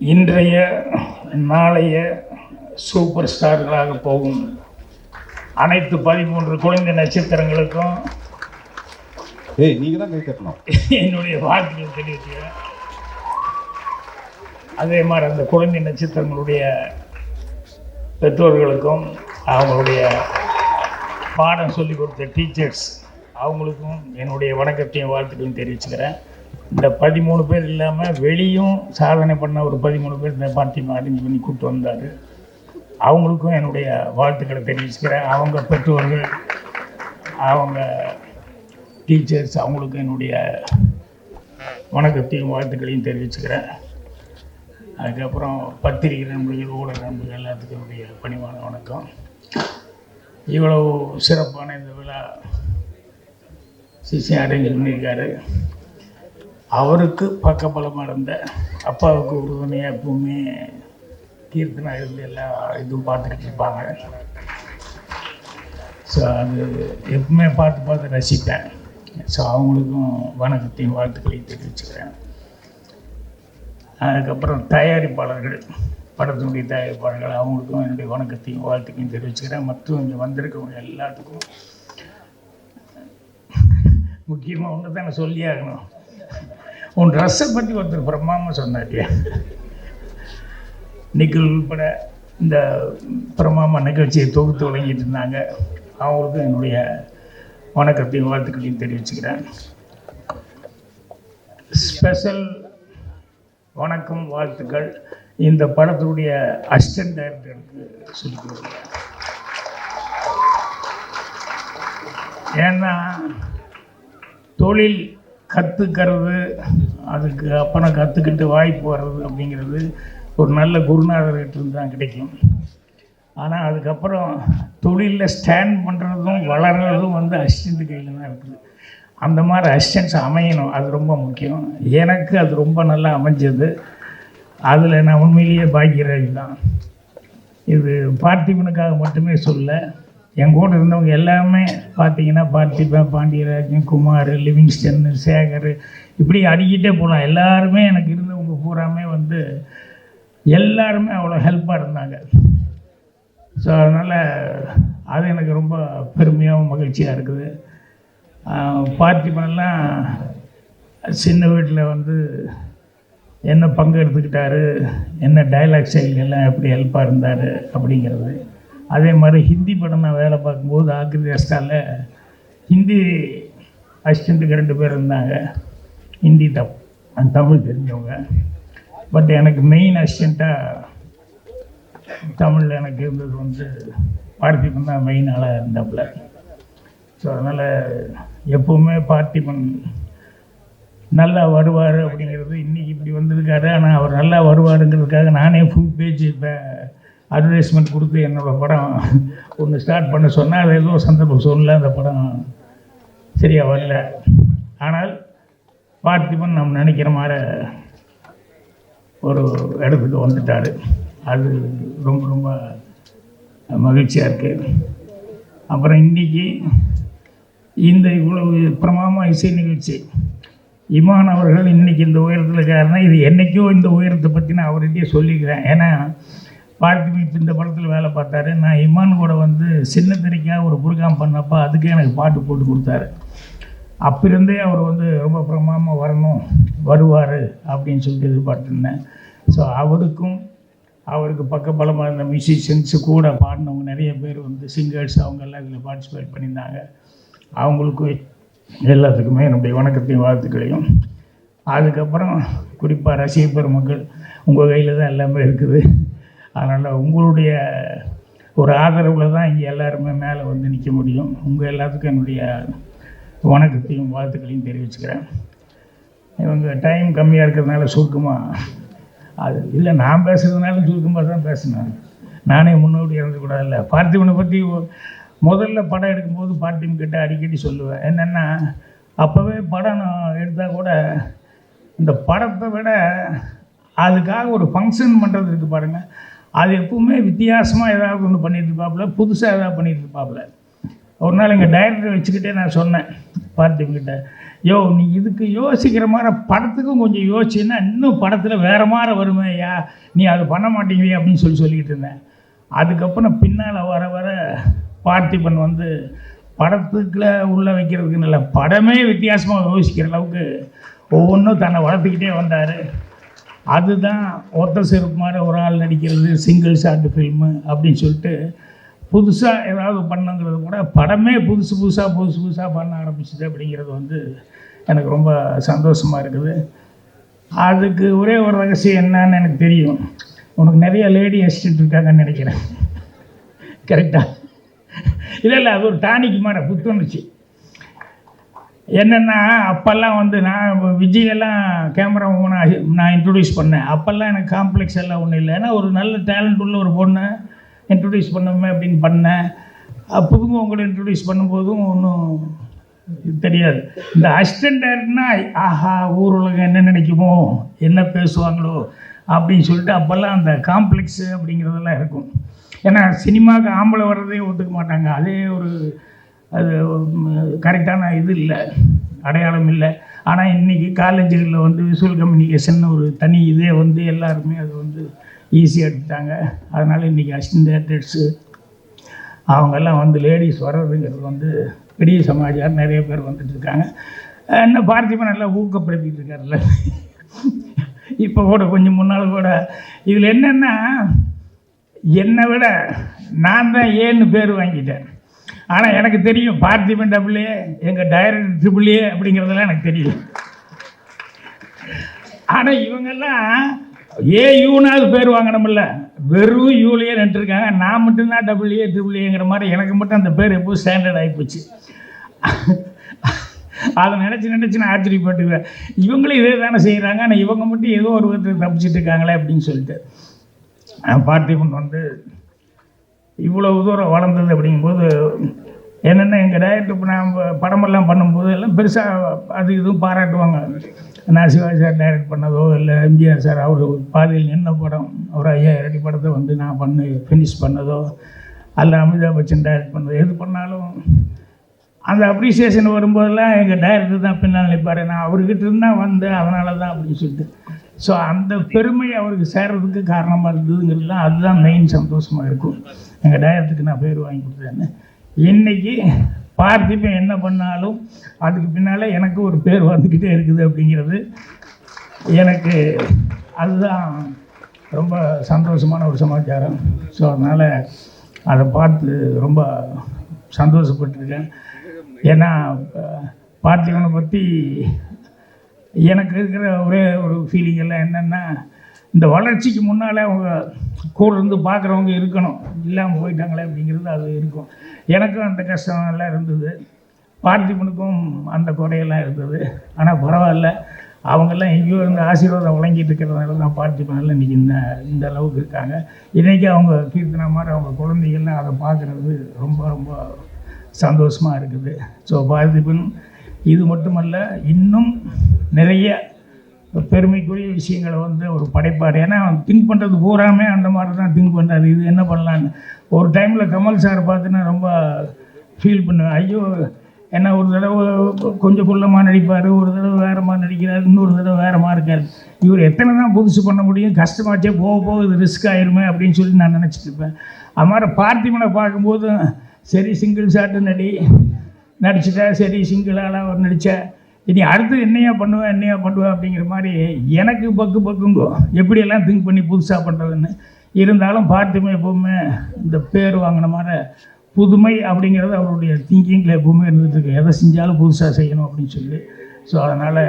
இன்றைய நாளைய சூப்பர் ஸ்டார்களாக போகும். அனைத்து பதிமூன்று குழந்தை நட்சத்திரங்களுக்கும் ஏய் நீங்கள் தான் கை தட்டணும். என்னுடைய வாழ்த்துக்கள் தெரிவிக்கிறேன் அதே மாதிரி அந்த குழந்தை நட்சத்திரங்களுடைய பெற்றோர்களுக்கும் அவங்களுடைய பாடம் சொல்லி கொடுத்த டீச்சர்ஸ் அவங்களுக்கும் என்னுடைய வணக்கத்தையும் வாழ்த்துக்களையும் தெரிவிச்சுக்கிறேன். இந்த பதிமூணு பேர் இல்லாமல் வெளியும் சாதனை பண்ண ஒரு பதிமூணு பேர் இந்த பார்ட்டி அரேஞ்ச் பண்ணி கூப்பிட்டு வந்தார். அவங்களுக்கும் என்னுடைய வாழ்த்துக்களை தெரிவிச்சுக்கிறேன். அவங்க பெற்றோர்கள் அவங்க டீச்சர்ஸ் அவங்களுக்கும் என்னுடைய வணக்கத்தையும் வாழ்த்துக்களையும் தெரிவிச்சுக்கிறேன். அதுக்கப்புறம் பத்திரிகை நண்பர்கள் ஊடக நண்பர்கள் எல்லாத்துக்கும் என்னுடைய பணிவான வணக்கம். இவ்வளவு சிறப்பான இந்த விழா சிசி அரேஞ்ச் பண்ணியிருக்காரு. அவருக்கு பக்கபலமாக இருந்த அப்பாவுக்கு உறுதுணையாக எப்பவுமே கீர்த்தனா இருந்து எல்லா இதுவும் பார்த்துக்கிட்டு இருப்பாங்க. ஸோ அது எப்பவுமே பார்த்து பார்த்து ரசிப்பேன். ஸோ அவங்களுக்கும் வணக்கத்தையும் வாழ்த்துக்களையும் தெரிவிச்சுக்கிறேன். அதுக்கப்புறம் தயாரிப்பாளர்கள் படத்தினுடைய தயாரிப்பாளர்கள் அவங்களுக்கும் என்னுடைய வணக்கத்தையும் வாழ்த்துக்கையும் தெரிவிச்சுக்கிறேன். மற்றும் இங்கே வந்திருக்கவங்க எல்லாத்துக்கும் முக்கியமாக ஒன்று தான் சொல்லி ஆகணும் உன் ட்ரெஸ்ஸை பற்றி ஒருத்தர் பிரமாமல் சொன்னார் நிக்கல் உள்பட இந்த பிரமாம நிகழ்ச்சியை தொகுத்து வழங்கிட்டு இருந்தாங்க. அவங்களுக்கும் என்னுடைய வணக்கத்தையும் வாழ்த்துக்களையும் தெரிவிச்சுக்கிறேன். ஸ்பெஷல் வணக்கம் வாழ்த்துக்கள். இந்த படத்தினுடைய அசிஸ்டன்ட் டைரக்டருக்கு சொல்லிக் கொடுக்குறேன். ஏன்னா தொழில் கற்றுக்கிறது அதுக்கு அப்பனை கற்றுக்கிட்டு வாய்ப்பு வர்றது அப்படிங்கிறது ஒரு நல்ல குருநாதர்கிட்ட இருந்து தான் கிடைக்கும். ஆனால் அதுக்கப்புறம் தொழிலில் ஸ்டாண்ட் பண்ணுறதும் வளர்கிறதும் வந்து அசிஸ்டண்ட் கையில் தான் இருக்குது. அந்த மாதிரி அசிஸ்டன்ஸ் அமையணும் அது ரொம்ப முக்கியம். எனக்கு அது ரொம்ப நல்லா அமைஞ்சது. அதில் நான் உண்மையிலேயே பாக்கியராஜ் தான். இது பார்த்திபனுக்காக மட்டுமே சொல்ல என் கூட இருந்தவங்க எல்லாமே பார்த்தீங்கன்னா பார்த்திபன் பாண்டியராஜன் குமார் லிவிங்ஸ்டன் சேகர் இப்படி அடிக்கிட்டே போகலாம் எல்லாருமே எனக்கு இருந்தவங்க பூராமே வந்து எல்லாருமே அவ்வளோ ஹெல்ப்பாக இருந்தாங்க. ஸோ அதனால் அது எனக்கு ரொம்ப பெருமையாகவும் மகிழ்ச்சியாக இருக்குது. பார்த்திபன்லாம் சின்ன வீட்டில் வந்து என்ன பங்கு எடுத்துக்கிட்டாரு என்ன டைலாக் செயல்கள்லாம் எல்லாம் எப்படி ஹெல்ப்பாக இருந்தார் அப்படிங்கிறது அதே மாதிரி ஹிந்தி படம் நான் வேலை பார்க்கும்போது ஆக்ரி ரெஸ்டாரில் ஹிந்தி அசிஸ்டண்ட்டுக்கு ரெண்டு பேர் இருந்தாங்க. ஹிந்தி தப் தமிழ் தெரிஞ்சவங்க. பட் எனக்கு மெயின் அசிஸ்டண்ட்டாக தமிழில் எனக்கு இருந்தது வந்து பார்த்திபன் தான் மெயின் ஆளாக இருந்தாப்புல. ஸோ அதனால் எப்போவுமே பார்த்திபன் நல்லா வருவார் அப்படிங்கிறது இன்றைக்கி இப்படி வந்திருக்காரு. ஆனால் அவர் நல்லா வருவாருங்கிறதுக்காக நானே ஃபுல் பேஜ் இப்போ அட்வர்டைஸ்மெண்ட் கொடுத்து என்னோடய படம் ஒன்று ஸ்டார்ட் பண்ண சொன்னால் அது ஏதோ சந்தர்ப்பம் சொல்லல அந்த படம் சரியாக வரல. ஆனால் பார்த்திபன் நம்ம நினைக்கிற மாதிரி ஒரு இடத்துக்கு வந்துட்டார். அது ரொம்ப ரொம்ப மகிழ்ச்சியாக இருக்குது அப்புறம் இன்றைக்கி இந்த இவ்வளவு பிரமாமா இசை நிகழ்ச்சி. இமான் அவர்கள் இன்றைக்கி இந்த உயரத்தில் இருக்காருன்னா இது என்றைக்கோ இந்த உயரத்தை பற்றி நான் அவர்கிட்டயே சொல்லிக்கிறேன். ஏன்னா பார்த்திபன் இந்த படத்தில் வேலை பார்த்தாரு. நான் இமான் கூட வந்து சின்ன திரைக்காக ஒரு புருகாம் பண்ணப்போ அதுக்கே எனக்கு பாட்டு போட்டு கொடுத்தாரு. அப்பிருந்தே அவர் வந்து ரொம்ப பிரமாமல் வரணும் வருவார் அப்படின்னு சொல்லிட்டு எதிர்பார்த்துருந்தேன். ஸோ அவருக்கும் அவருக்கு பக்கபலமாக இருந்த மியூசிஷியன்ஸு கூட பாடினவங்க நிறைய பேர் வந்து சிங்கர்ஸ் அவங்கெல்லாம் இதில் பார்ட்டிசிபேட் பண்ணியிருந்தாங்க. அவங்களுக்கும் எல்லாத்துக்குமே என்னுடைய வணக்கத்தையும் வாழ்த்துக்களையும். அதுக்கப்புறம் குறிப்பாக ரசிக பெருமக்கள் உங்கள் கையில் தான் எல்லாமே இருக்குது. அதனால் உங்களுடைய ஒரு ஆதரவில் தான் இங்கே எல்லாருமே மேலே வந்து நிற்க முடியும். உங்கள் எல்லாத்துக்கும் என்னுடைய வணக்கத்தையும் வாழ்த்துக்களையும் தெரிவிச்சுக்கிறேன். இவங்க டைம் கம்மியாக இருக்கிறதுனால சுருக்கமாக அது இல்லை நான் பேசுகிறதுனால சுருக்கமாக தான் பேசினேன். நானே முன்னோடி இறந்துக்கூடாதுல்ல பார்த்திபனை பற்றி முதல்ல படம் எடுக்கும்போது பார்த்திபன் கிட்ட அடிக்கடி சொல்லுவேன். என்னென்னா அப்போவே படம் நான் எடுத்தால் கூட இந்த படத்தை விட அதுக்காக ஒரு ஃபங்க்ஷன் பண்ணுறது இருக்குது பாருங்கள் அது எப்பவுமே வித்தியாசமாக ஏதாவது ஒன்று பண்ணிட்டு இருப்பாப்புல புதுசாக ஏதாவது பண்ணிகிட்டு இருப்பாப்புல ஒரு நாள் எங்கள் டைரக்டர் வச்சுக்கிட்டே நான் சொன்னேன் பார்த்திபன்கிட்ட யோ நீ இதுக்கு யோசிக்கிற மாதிரி படத்துக்கும் கொஞ்சம் யோசிச்சுன்னா இன்னும் படத்தில் வேறு மாதிரி வருமே ஐயா நீ அது பண்ண மாட்டேங்கிறியே அப்படின்னு சொல்லி சொல்லிக்கிட்டு இருந்தேன். அதுக்கப்புறம் பின்னால் வர வர பார்த்திபன் வந்து படத்துக்குள்ள உள்ளே வைக்கிறதுக்கு இல்லை படமே வித்தியாசமாக யோசிக்கிற அளவுக்கு ஒவ்வொன்றும் தன்னை வளர்த்துக்கிட்டே வந்தார். அதுதான் ஒத்த செருப்பு மாதிரி ஒரு ஆள் நடிக்கிறது சிங்கிள் ஷாட்டு ஃபில்மு அப்படின்னு சொல்லிட்டு புதுசாக ஏதாவது பண்ணுங்கிறது கூட படமே புதுசு புதுசாக புதுசு புதுசாக பண்ண ஆரம்பிச்சுது அப்படிங்கிறது வந்து எனக்கு ரொம்ப சந்தோஷமாக இருக்குது. அதுக்கு ஒரே ஒரு ரகசியம் என்னன்னு எனக்கு தெரியும். உனக்கு நிறைய லேடி அசிஸ்டன்ட் இருக்காங்கன்னு நினைக்கிறேன். கரெக்டாக இல்லை இல்லை அது ஒரு டானிக் மாதிரி புத்துணர்ச்சி. என்னென்னா அப்போல்லாம் வந்து நான் விஜயெல்லாம் கேமரா நான் நான் இன்ட்ரடியூஸ் பண்ணேன். அப்போல்லாம் எனக்கு காம்ப்ளெக்ஸ் எல்லாம் ஒன்றும் இல்லை. ஏன்னா ஒரு நல்ல டேலண்ட் உள்ள ஒரு பொண்ணை இன்ட்ரடியூஸ் பண்ணுமே அப்படின்னு பண்ணேன். புதுங்க உங்களை இன்ட்ரடியூஸ் பண்ணும்போதும் ஒன்றும் தெரியாது. இந்த அசிஸ்டன்ட் டேரக்டர்னா ஆஹா ஊர் உலகம் என்ன நினைக்குமோ என்ன பேசுவாங்களோ அப்படின்னு சொல்லிட்டு அப்போல்லாம் அந்த காம்ப்ளெக்ஸு அப்படிங்கிறதெல்லாம் இருக்கும். ஏன்னா சினிமாவுக்கு ஆம்பளை வர்றதே ஒத்துக்க மாட்டாங்க. அதே ஒரு அது கரெக்டான இது இல்லை அடையாளம் இல்லை. ஆனால் இன்றைக்கி காலேஜுகளில் வந்து விசுவல் கம்யூனிகேஷன் ஒரு தனி இதே வந்து எல்லாருமே அது வந்து ஈஸியாக எடுத்துட்டாங்க. அதனால் இன்றைக்கி அசிஸ்டன்ட் டேரக்டர்ஸு அவங்கெல்லாம் வந்து லேடிஸ் வர்றதுங்கிறது வந்து பெரிய சமாச்சாரம். நிறைய பேர் வந்துட்டு இருக்காங்க. இன்னும் பார்த்திபன் நல்லா ஊக்கப்படுத்திட்டு இருக்காருல்ல. இப்போ கூட கொஞ்சம் முன்னால் கூட இதில் என்னென்னா என்னை விட நான் தான் ஏன்னு பேர் வாங்கிட்டேன். ஆனால் எனக்கு தெரியும் பார்த்திபன் டபுள்ஏ எங்கள் டைரக்டர் ட்ரிபிள்ஏ அப்படிங்கிறதெல்லாம் எனக்கு தெரியும். ஆனால் இவங்கெல்லாம் ஏ யூனாவது பேர் வாங்கணும்ல. வெறும் யூலேயே நின்றுருக்காங்க. நான் மட்டும்தான் டபுள் ஏ ட்ரிபிள் ஏங்கிற மாதிரி எனக்கு மட்டும் அந்த பேர் எப்போ ஸ்டாண்டர்ட் ஆகிப்போச்சு அதை நினச்சி நினச்சி நான் ஆச்சரியப்பட்டுக்குவேன். இவங்களும் இதே தானே செய்கிறாங்க ஆனால் இவங்க மட்டும் ஏதோ ஒரு விதத்தில் தப்பிச்சிட்டு இருக்காங்களே அப்படின்னு சொல்லிட்டு. பார்த்திபன் வந்து இவ்வளவு தூரம் வளர்ந்தது அப்படிங்கும்போது என்னென்ன எங்கள் டைரக்டர் இப்போ நான் படமெல்லாம் பண்ணும்போது எல்லாம் பெருசாக அது இதுவும் பாராட்டுவாங்க. நான் சிவாஜி சார் டைரக்ட் பண்ணதோ இல்லை எம்ஜிஆர் சார் அவர் பாதையில் நின்ன படம் ஒரு ஐயா அடி படத்தை வந்து நான் பண்ணு ஃபினிஷ் பண்ணதோ அல்ல அமிதாப் பச்சன் டைரக்ட் பண்ணதோ எது பண்ணாலும் அந்த அப்ரிசியேஷன் வரும்போதெல்லாம் எங்கள் டைரக்டர் தான் பின்னால் நிற்பார். நான் அவர்கிட்ட இருந்தால் வந்தேன் அதனால தான் அப்படின்னு சொல்லிட்டு. ஸோ அந்த பெருமை அவருக்கு சேர்றதுக்கு காரணமாக இருந்ததுங்கிறதுலாம் அதுதான் மெயின் சந்தோஷமாக இருக்கும். எங்கள் டயரத்துக்கு நான் பேர் வாங்கி கொடுத்தேன்னு. இன்றைக்கி பார்த்திபன் என்ன பண்ணாலும் அதுக்கு பின்னால் எனக்கு ஒரு பேர் வந்துக்கிட்டே இருக்குது அப்படிங்கிறது எனக்கு அதுதான் ரொம்ப சந்தோஷமான ஒரு சமாச்சாரம். ஸோ அதனால் அதை பார்த்து ரொம்ப சந்தோஷப்பட்டிருக்கேன். ஏன்னா பார்த்திபனை பற்றி எனக்கு இருக்கிற ஒரே ஒரு ஃபீலிங் எல்லாம் என்னென்னா இந்த வளர்ச்சிக்கு முன்னால் அவங்க கூட இருந்து பார்க்குறவங்க இருக்கணும். இல்லாமல் போயிட்டாங்களே அப்படிங்கிறது அது இருக்கும். எனக்கும் அந்த கஷ்டம் எல்லாம் இருந்தது. பார்த்திபனுக்கும் அந்த குறையெல்லாம் இருந்தது. ஆனால் பரவாயில்ல. அவங்கெல்லாம் எங்கேயோ இருந்து ஆசீர்வாதம் வழங்கிட்டு இருக்கிறதுனால தான் பார்த்திபனில் இன்றைக்கி இந்த இந்த அளவுக்கு இருக்காங்க. இன்றைக்கி அவங்க கீர்த்தனா மாதிரி அவங்க குழந்தைகள்லாம் அதை பார்க்குறது ரொம்ப ரொம்ப சந்தோஷமாக இருக்குது. ஸோ பார்த்திபன் இது மட்டுமல்ல இன்னும் நிறைய பெருமைக்குரிய விஷயங்களை வந்து ஒரு படைப்பார் ஏன்னா அவன் திங்க் பண்ணுறது பூராமே அந்த மாதிரி தான் திங்க் பண்ணுறாரு இது என்ன பண்ணலான்னு ஒரு டைமில் கமல் சார் பார்த்துன்னா ரொம்ப ஃபீல் பண்ணுவேன். ஐயோ ஏன்னா ஒரு தடவை கொஞ்சம் குள்ளமாக நடிப்பார் ஒரு தடவை வேறு மாதிரி நடிக்கிறார் இன்னொரு தடவை வேறு இருக்கார். இவர் எத்தனை தான் புதுசு பண்ண முடியும் கஷ்டமாச்சே போக போக இது ரிஸ்க் ஆயிருமே அப்படின்னு சொல்லி நான் நினச்சிட்டு இருப்பேன். அது மாதிரி பார்த்திபனை பார்க்கும்போது சரி சிங்கிள் ஷாட்டு நடி நடிச்சிட்ட சரி சிங்கிள் ஒரு நடித்த இனி அடுத்து என்னையா பண்ணுவேன் என்னையா பண்ணுவேன் அப்படிங்கிற மாதிரி எனக்கு பக்கு பக்குங்கோ. எப்படியெல்லாம் திங்க் பண்ணி புதுசாக பண்ணுறதுன்னு இருந்தாலும் பார்த்துமே எப்போவுமே இந்த பேர் வாங்கின மாதிரி புதுமை அப்படிங்கிறது அவருடைய திங்கிங்கில் எப்பவுமே இருந்துகிட்ருக்கு எதை செஞ்சாலும் புதுசாக செய்யணும் அப்படின்னு சொல்லி. ஸோ அதனால்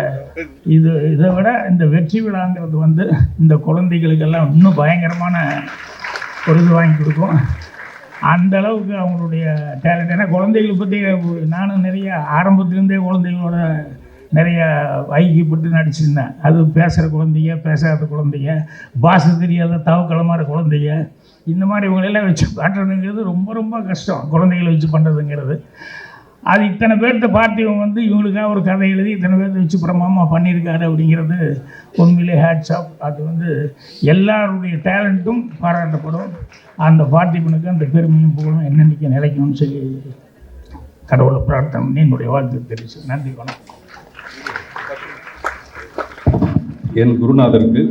இது இதை விட இந்த வெற்றி விழாங்கிறது வந்து இந்த குழந்தைகளுக்கெல்லாம் இன்னும் பயங்கரமான ஒரு இது வாங்கி கொடுக்கும். அந்த அளவுக்கு அவங்களுடைய டேலண்ட் ஏன்னா குழந்தைகளை பற்றி நானும் நிறைய ஆரம்பத்துலேருந்தே குழந்தைகளோட நிறைய ஐக்கியப்பட்டு நடிச்சிருந்தேன். அது பேசுகிற குழந்தைங்க பேசாத குழந்தைங்க பாஷை தெரியாத தவக்களமான குழந்தைங்க இந்த மாதிரி இவங்களெல்லாம் வச்சு காட்டுறதுங்கிறது ரொம்ப ரொம்ப கஷ்டம். குழந்தைகளை வச்சு பண்ணுறதுங்கிறது அது இத்தனை பேர்த்த பார்த்து வந்து இவங்களுக்காக ஒரு கதை எழுதி இத்தனை பேர்த்த வச்சு பிரமாமா பண்ணியிருக்காரு அப்படிங்கிறது உண்மையிலே ஹேட்ஸ் ஆஃப் அது வந்து எல்லாருடைய டேலண்ட்டும் பாராட்டப்படும். அந்த பார்த்திபனுக்கு அந்த பெருமையும் புகழும். என்னென்னைக்கு நிலைக்கும்னு சொல்லி கடவுளை பிரார்த்தனை பண்ணி என்னுடைய வாழ்த்து தெரிவிச்சு நன்றி வணக்கம். என் குருநாதருக்கு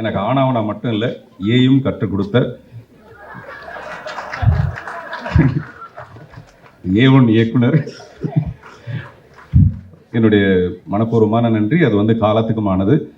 எனக்கு ஆணாவனா மட்டும் இல்லை ஏயும் கற்றுக் கொடுத்த ஏ ஒன் இயக்குனர். என்னுடைய மனப்பூர்வமான நன்றி. அது வந்து காலத்துக்குமானது